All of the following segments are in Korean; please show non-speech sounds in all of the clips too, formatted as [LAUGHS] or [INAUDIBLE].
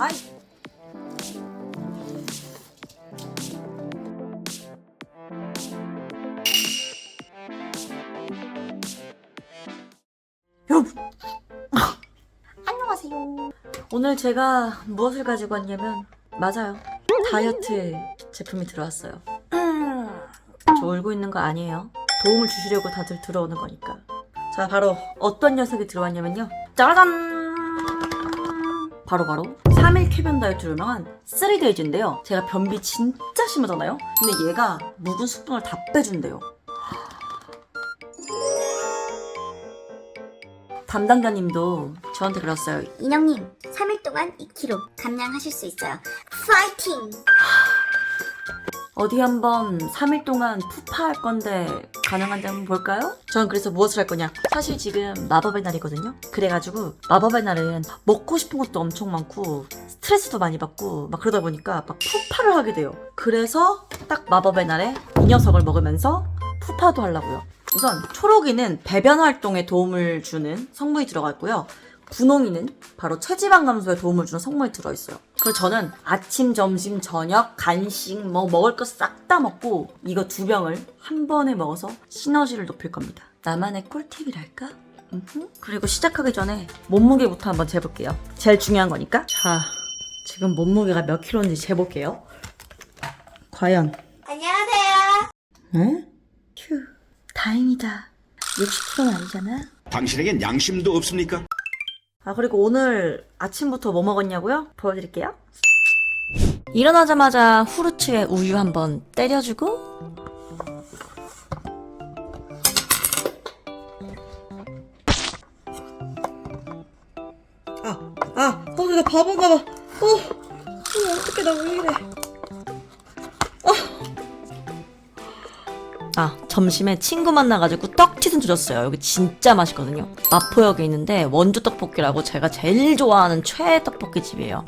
아이. 여러분. 안녕하세요. 오늘 제가 무엇을 가지고 왔냐면 맞아요. 다이어트 제품이 들어왔어요. 저 울고 있는 거 아니에요. 도움을 주시려고 다들 들어오는 거니까. 자, 바로 어떤 녀석이 들어왔냐면요. 짜라잔! 바로 바로 3일 쾌변 다이어트로 유명한 3데이즈인데요. 제가 변비 진짜 심하잖아요. 근데 얘가 묵은 수분을 다 빼준대요. 담당자님도 저한테 그랬어요. 인형님, 3일 동안 2kg 감량하실 수 있어요. 파이팅! 어디 한번 3일 동안 푸파할 건데 가능한지 한번 볼까요? 저는 그래서 무엇을 할 거냐? 사실 지금 마법의 날이거든요. 그래가지고 마법의 날은 먹고 싶은 것도 엄청 많고 스트레스도 많이 받고 막 그러다 보니까 막 푸파를 하게 돼요. 그래서 딱 마법의 날에 이 녀석을 먹으면서 푸파도 하려고요. 우선 초록이는 배변 활동에 도움을 주는 성분이 들어가 있고요. 분홍이는 바로 체지방 감소에 도움을 주는 성분이 들어있어요. 그래서 저는 아침, 점심, 저녁, 간식, 뭐 먹을 거 싹 다 먹고 이거 두 병을 한 번에 먹어서 시너지를 높일 겁니다. 나만의 꿀팁이랄까? 음흠. 그리고 시작하기 전에 몸무게부터 한번 재볼게요. 제일 중요한 거니까. 자, 지금 몸무게가 몇 킬로인지 재볼게요. 과연 안녕하세요. 응? 휴, 다행이다. 60kg는 아니잖아. 당신에겐 양심도 없습니까? 아, 그리고 오늘 아침부터 뭐 먹었냐고요? 보여드릴게요. 일어나자마자 후르츠에 우유 한번 때려주고, 아, 아, 어, 내가 바본가 봐. 어, 어, 어떡해, 나 왜 이래. 아, 점심에 친구 만나가지고 떡튀순 주셨어요. 여기 진짜 맛있거든요. 마포역에 있는데 원주 떡볶이라고 제가 제일 좋아하는 최애 떡볶이 집이에요.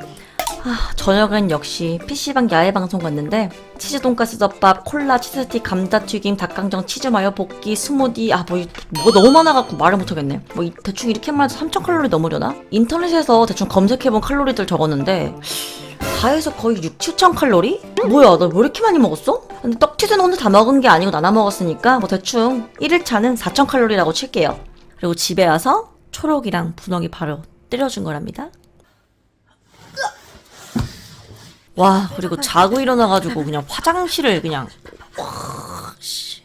아, 저녁엔 역시 PC방 야외 방송 갔는데 치즈 돈가스 덮밥, 콜라, 치즈스틱, 감자튀김, 닭강정, 치즈 마요 볶기, 스무디 아, 뭐, 이- 뭐가 너무 많아갖고 말을 못하겠네. 뭐, 이- 대충 이렇게 말해서 3,000칼로리 넘으려나? 인터넷에서 대충 검색해본 칼로리들 적었는데 다 해서 거의 6, 7천 칼로리? 뭐야, 나 왜 이렇게 많이 먹었어? 근데 떡튀순 오늘 다 먹은 게 아니고 나눠 먹었으니까 뭐 대충 1일차는 4천 칼로리라고 칠게요. 그리고 집에 와서 초록이랑 분홍이 바로 때려준 거랍니다. 와, 그리고 자고 일어나가지고 그냥 화장실을 그냥 와, 씨,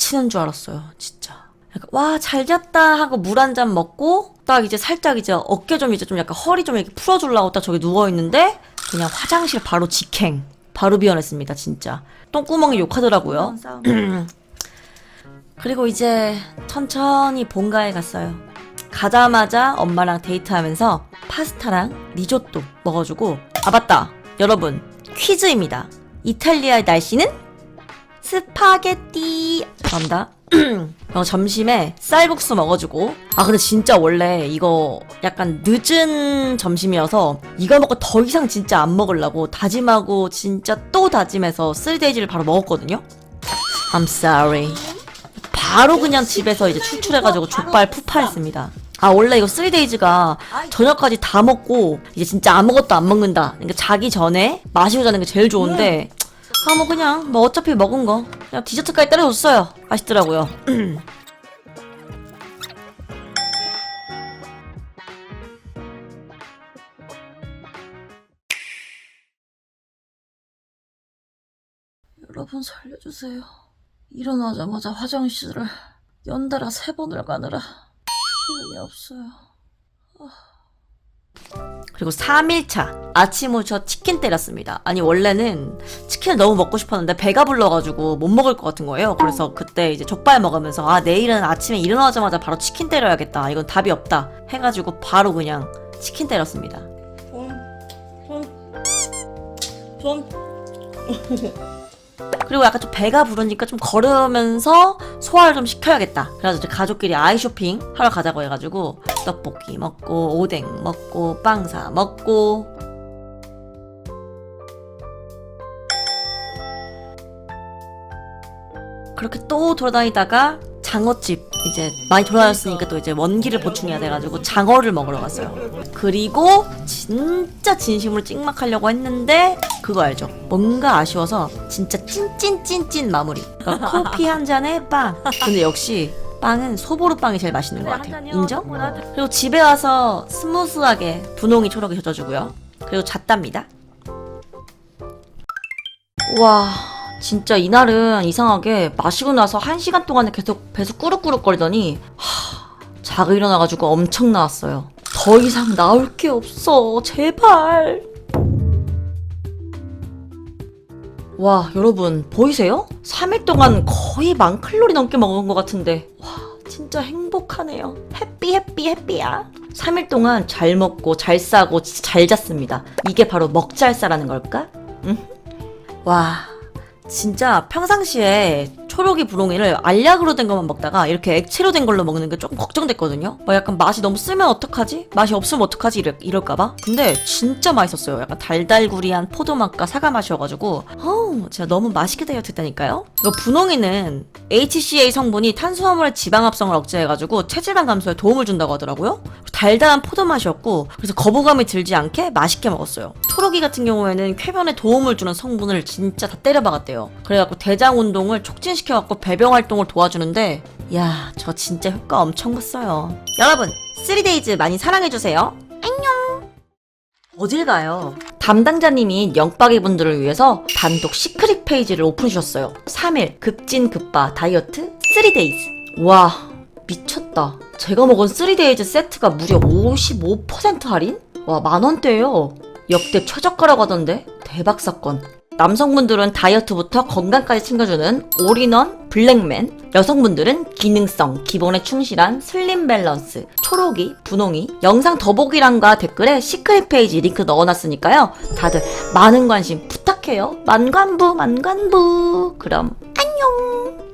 미치는 줄 알았어요, 진짜. 와, 잘 잤다 하고 물 한 잔 먹고 딱 이제 살짝 이제 어깨 좀 이제 좀 약간 허리 좀 이렇게 풀어주려고 딱 저기 누워 있는데 그냥 화장실 바로 직행. 바로 비워냈습니다, 진짜. 똥구멍이 욕하더라고요. [CLEARS THROAT] 그리고 이제 천천히 본가에 갔어요. 가자마자 엄마랑 데이트하면서 파스타랑 리조또 먹어주고 아 맞다 여러분 퀴즈입니다. 이탈리아의 날씨는 스파게티 감사합니다. [CLEARS THROAT] 어, 점심에 쌀국수 먹어주고. 아 근데 진짜 원래 이거 약간 늦은 점심이어서 이거 먹고 더 이상 진짜 안 먹으려고 다짐하고 진짜 또 다짐해서 3데이즈를 바로 먹었거든요. I'm sorry. 바로 그냥 집에서 이제 출출해가지고 족발 푸파했습니다. 아 원래 이거 3데이즈가 저녁까지 다 먹고 이제 진짜 아무것도 안 먹는다. 그러니까 자기 전에 마시고 자는 게 제일 좋은데 아 뭐 그냥 뭐 어차피 먹은 거. 그냥 디저트까지 때려줬어요. 맛있더라고요. [CLEARS THROAT] 여러분 살려주세요. 일어나자마자 화장실을 연달아 세 번을 가느라 기운이 없어요 그리고 3일차 아침 후저 치킨 때렸습니다. 아니 원래는 치킨을 너무 먹고 싶었는데 배가 불러가지고 못 먹을 것 같은 거예요. 그래서 그때 이제 족발 먹으면서 아 내일은 아침에 일어나자마자 바로 치킨 때려야겠다. 이건 답이 없다. 해가지고 바로 그냥 치킨 때렸습니다. 그리고 약간 좀 배가 부르니까 좀 걸으면서 소화를 좀 시켜야겠다. 그래서 이제 가족끼리 아이 쇼핑 하러 가자고 해가지고 떡볶이 먹고 오뎅 먹고 빵 사 먹고 그렇게 또 돌아다니다가 장어집 이제 많이 돌아다녔으니까 또 이제 원기를 보충해야 돼가지고 장어를 먹으러 갔어요. 그리고 진짜 진심으로 찍막하려고 했는데 그거 알죠? 뭔가 아쉬워서 진짜 찐찐찐찐 마무리. 그러니까 [LAUGHS] 커피 한 잔에 빵. 근데 역시 빵은 소보루 빵이 제일 맛있는 것 같아요. 인정? 그리고 집에 와서 스무스하게 분홍이 초록이 젖어주고요. 그리고 잤답니다. 와 진짜 이날은 이상하게 마시고 나서 한 시간 동안에 계속 배수 꾸룩꾸룩거리더니 하, 자고 일어나가지고 엄청 나왔어요. 더 이상 나올 게 없어 제발. 와 여러분 보이세요? 3일 동안 거의 만 칼로리 넘게 먹은 것 같은데 와 진짜 행복하네요. 해피 해피 해피야. 3일 동안 잘 먹고 잘 싸고 잘 잤습니다. 이게 바로 먹잘싸라는 걸까? 응? 와 진짜 평상시에 초록이 부롱이를 알약으로 된 것만 먹다가 이렇게 액체로 된 걸로 먹는 게 조금 걱정됐거든요. 뭐 약간 맛이 너무 쓰면 어떡하지? 맛이 없으면 어떡하지? 이럴, 이럴까봐. 근데 진짜 맛있었어요. 약간 달달구리한 포도 맛과 사과 맛이어가지고 어우 제가 너무 맛있게 다이어트 했다니까요. 이거 분홍이는 HCA 성분이 탄수화물의 지방 합성을 억제해가지고 체지방 감소에 도움을 준다고 하더라고요. 달달한 포도 맛이었고 그래서 거부감이 들지 않게 맛있게 먹었어요. 초록이 같은 경우에는 쾌변에 도움을 주는 성분을 진짜 다 때려박았대요. 그래갖고 대장 운동을 촉진시켜갖고 배병 활동을 도와주는데 야 저 진짜 효과 엄청 봤어요. 여러분 3데이즈 많이 사랑해주세요. 안녕. 어딜 가요? 담당자님이 영박이 분들을 위해서 단독 시크릿 페이지를 오픈해 주셨어요. 3일 급진 급바 다이어트 3데이즈. 와 미쳤다. 제가 먹은 3데이즈 세트가 무려 55% 할인? 와 만원대예요. 역대 최저가라고 하던데 대박 사건. 남성분들은 다이어트부터 건강까지 챙겨주는 올인원 블랙맨. 여성분들은 기능성 기본에 충실한 슬림 밸런스 초록이 분홍이. 영상 더보기란과 댓글에 시크릿 페이지 링크 넣어놨으니까요. 다들 많은 관심 부탁해요. 만관부 만관부. 그럼 안녕